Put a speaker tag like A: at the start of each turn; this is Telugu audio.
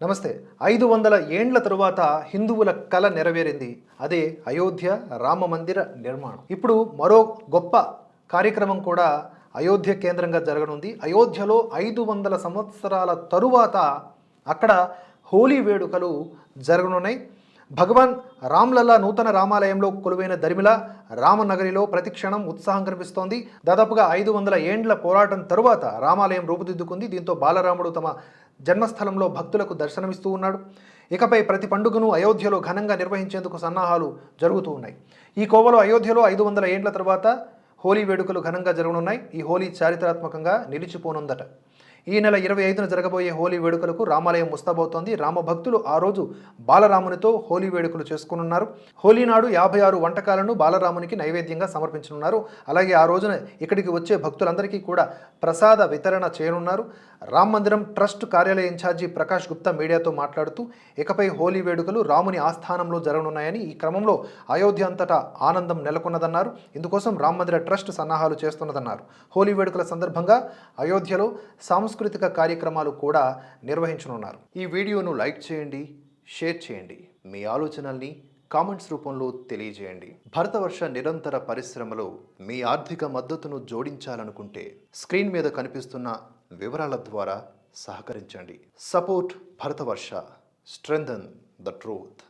A: నమస్తే. ఐదు వందల ఏండ్ల తరువాత హిందువుల కళ నెరవేరింది. అదే అయోధ్య రామ మందిర నిర్మాణం. ఇప్పుడు మరో గొప్ప కార్యక్రమం కూడా అయోధ్య కేంద్రంగా జరగనుంది. అయోధ్యలో ఐదు వందల సంవత్సరాల తరువాత అక్కడ హోలీ వేడుకలు జరగనున్నాయి. భగవాన్ రామ్లల్లా నూతన రామాలయంలో కొలువైన దరిమిల రామనగరిలో ప్రతిక్షణం ఉత్సాహం కనిపిస్తోంది. దాదాపుగా ఐదు వందల ఏండ్ల పోరాటం తరువాత రామాలయం రూపుదిద్దుకుంది. దీంతో బాలరాముడు తమ జన్మస్థలంలో భక్తులకు దర్శనమిస్తూ ఉన్నాడు. ఇకపై ప్రతి పండుగను అయోధ్యలో ఘనంగా నిర్వహించేందుకు సన్నాహాలు జరుగుతూ ఉన్నాయి. ఈ కోవలో అయోధ్యలో ఐదు వందల ఏండ్ల తర్వాత హోలీ వేడుకలు ఘనంగా జరగనున్నాయి. ఈ హోలీ చారిత్రాత్మకంగా నిలిచిపోనుందట. ఈ నెల ఇరవై ఐదున జరగబోయే హోలీ వేడుకలకు రామాలయం ముస్తాబవుతోంది. రామభక్తులు ఆ రోజు బాలరామునితో హోలీ వేడుకలు చేసుకునున్నారు. హోలీ నాడు యాభై ఆరు వంటకాలను బాలరామునికి నైవేద్యంగా సమర్పించనున్నారు. అలాగే ఆ రోజున ఇక్కడికి వచ్చే భక్తులందరికీ కూడా ప్రసాద వితరణ చేయనున్నారు. రామ్ మందిరం ట్రస్ట్ కార్యాలయ ఇన్ఛార్జి ప్రకాష్ గుప్తా మీడియాతో మాట్లాడుతూ ఇకపై హోలీ వేడుకలు రాముని ఆస్థానంలో జరగనున్నాయని ఈ క్రమంలో అయోధ్య అంతటా ఆనందం నెలకొన్నదన్నారు. ఇందుకోసం రామ్ మందిర ట్రస్ట్ సన్నాహాలు చేస్తున్నదన్నారు. హోలీ వేడుకల సందర్భంగా అయోధ్యలో సాంస్కృతిక సాంస్కృతిక కార్యక్రమాలు కూడా నిర్వహించనున్నారు. ఈ వీడియోను లైక్ చేయండి షేర్ చేయండి. మీ ఆలోచనల్ని కామెంట్స్ రూపంలో తెలియజేయండి. భరతవర్ష నిరంతర పరిశ్రమలో మీ ఆర్థిక మద్దతును జోడించాలనుకుంటే స్క్రీన్ మీద కనిపిస్తున్న వివరాల ద్వారా సహకరించండి. Support Bharatavarsha. Strengthen the truth.